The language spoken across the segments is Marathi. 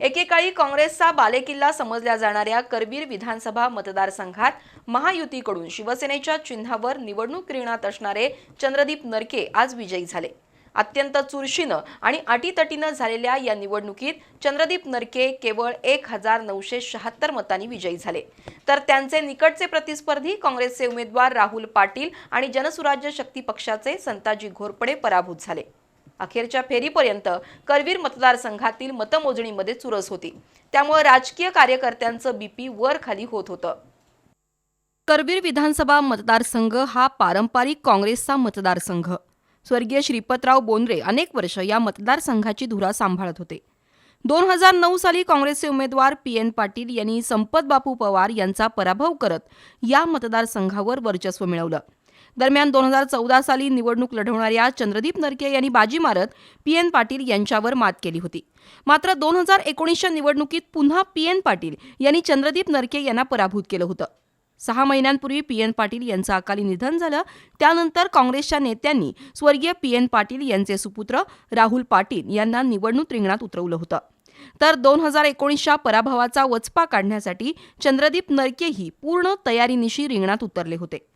एकेकाळी काँग्रेसचा बालेकिल्ला समजल्या जाणाऱ्या करबीर विधानसभा मतदारसंघात महायुतीकडून शिवसेनेच्या चिन्हावर निवडणूक रिंगणात असणारे चंद्रदीप नरके आज विजयी झाले. अत्यंत चुरशीनं आणि अटीतटीनं झालेल्या या निवडणुकीत चंद्रदीप नरके केवळ एक हजार नऊशे शहात्तर मतांनी विजयी झाले. तर त्यांचे निकटचे प्रतिस्पर्धी काँग्रेसचे उमेदवार राहुल पाटील आणि जनसुराज्य शक्ती पक्षाचे संताजी घोरपडे पराभूत झाले. अखेरच्या फेरीपर्यंत करवीर मतदारसंघातील मतमोजणीमध्ये चुरस होती. त्यामुळे राजकीय कार्यकर्त्यांचं बीपी वर खाली होत होतं. करवीर विधानसभा मतदारसंघ हा पारंपरिक काँग्रेसचा मतदारसंघ. स्वर्गीय श्रीपतराव बोंद्रे अनेक वर्ष या मतदारसंघाची धुरा सांभाळत होते. दोन हजार नऊ साली काँग्रेसचे उमेदवार पी एन पाटील यांनी संपत बापू पवार यांचा पराभव करत या मतदारसंघावर वर्चस्व मिळवलं. दरम्यान दोन हजार चौदा साली निवडणूक लढवणाऱ्या चंद्रदीप नरके यांनी बाजी मारत पी एन पाटील यांच्यावर मात केली होती. मात्र दोन हजार एकोणीसच्या निवडणुकीत पुन्हा पी एन पाटील यांनी चंद्रदीप नरके यांना पराभूत केलं होतं. सहा महिन्यांपूर्वी पी एन पाटील यांचं अकाली निधन झालं. त्यानंतर काँग्रेसच्या नेत्यांनी स्वर्गीय पी एन पाटील यांचे सुपुत्र राहुल पाटील यांना निवडणूक रिंगणात उतरवलं होतं. तर दोन हजार एकोणीसच्या पराभवाचा वचपा काढण्यासाठी चंद्रदीप नरकेही पूर्ण तयारीनिशी रिंगणात उतरले होते.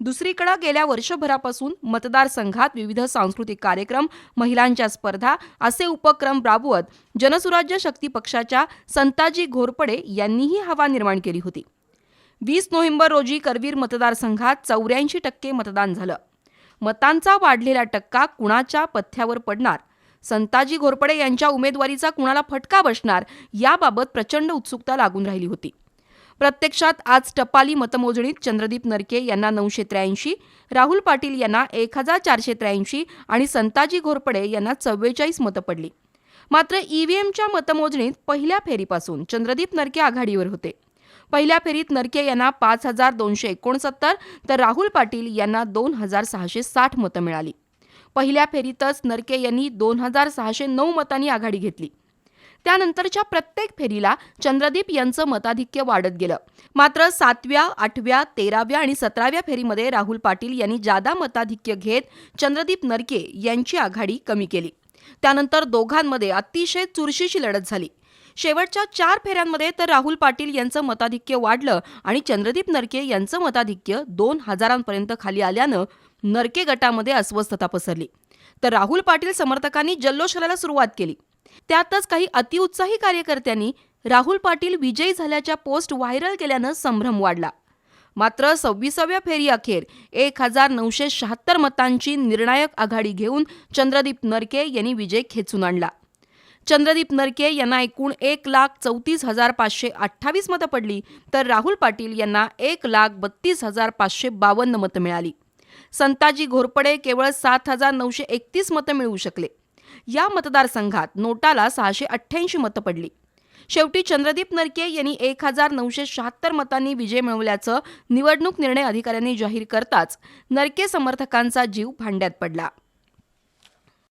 दुसरीकडे गेल्या वर्षभरापासून मतदारसंघात विविध सांस्कृतिक कार्यक्रम महिलांच्या स्पर्धा असे उपक्रम राबवत जनसुराज्य शक्ती पक्षाच्या संताजी घोरपडे यांनीही हवा निर्माण केली होती. वीस नोव्हेंबर रोजी करवीर मतदारसंघात चौऱ्याऐंशी टक्के मतदान झालं. मतांचा वाढलेला टक्का कुणाच्या पथ्यावर पडणार? संताजी घोरपडे यांच्या उमेदवारीचा कुणाला फटका बसणार? याबाबत प्रचंड उत्सुकता लागून राहिली होती. प्रत्यक्षात आज टपाली मतमोजणीत चंद्रदीप नरके यांना नऊशे त्र्याऐंशी राहुल पाटील यांना एक हजार चारशे त्र्याऐंशी आणि संताजी घोरपडे यांना चव्वेचाळीस मतं पडली. मात्र ईव्हीएमच्या मतमोजणीत पहिल्या फेरीपासून चंद्रदीप नरके आघाडीवर होते. पहिल्या फेरीत नरके यांना पाच हजार दोनशे एकोणसत्तर तर राहुल पाटील यांना दोन हजार सहाशे साठ मतं मिळाली. पहिल्या फेरीतच नरके यांनी दोन हजार सहाशे नऊ मतांनी आघाडी घेतली. त्यानंतरच्या प्रत्येक फेरीला चंद्रदीप यांचं मताधिक्य वाढत गेलं. मात्र सातव्या आठव्या तेराव्या आणि सतराव्या फेरीमध्ये राहुल पाटील यांनी जादा मताधिक्य घेत चंद्रदीप नरके यांची आघाडी कमी केली. त्यानंतर दोघांमध्ये अतिशय चुरशीची लढत झाली. शेवटच्या चार फेऱ्यांमध्ये तर राहुल पाटील यांचं मताधिक्य वाढलं आणि चंद्रदीप नरके यांचं मताधिक्य दोन हजारांपर्यंत खाली आल्यानं नरके गटामध्ये अस्वस्थता पसरली. तर राहुल पाटील समर्थकांनी जल्लोषाला सुरुवात केली. त्यातच काही अतिउत्साही कार्यकर्त्यांनी राहुल पाटील विजयी झाल्याच्या पोस्ट व्हायरल केल्यानं संभ्रम वाढला. मात्र सव्वीसाव्या फेरी अखेर एक हजार नऊशे शहात्तर मतांची निर्णायक आघाडी घेऊन चंद्रदीप नरके यांनी विजय खेचून आणला. चंद्रदीप नरके यांना एकूण एक लाख चौतीस हजार पाचशे अठ्ठावीस मतं पडली तर राहुल पाटील यांना एक लाख बत्तीस हजार पाचशे बावन्न मतं मिळाली. संताजी घोरपडे केवळ सात हजार नऊशे एकतीस मतं मिळवू शकले. या मतदारसंघात नोटाला सहाशे अठ्ठ्याऐंशी मतं पडली. शेवटी चंद्रदीप नरके यांनी एक हजार नऊशे शहात्तर मतांनी विजय मिळवल्याचं निवडणूक निर्णय अधिकाऱ्यांनी जाहीर करताच नरके समर्थकांचा जीव भांड्यात पडला.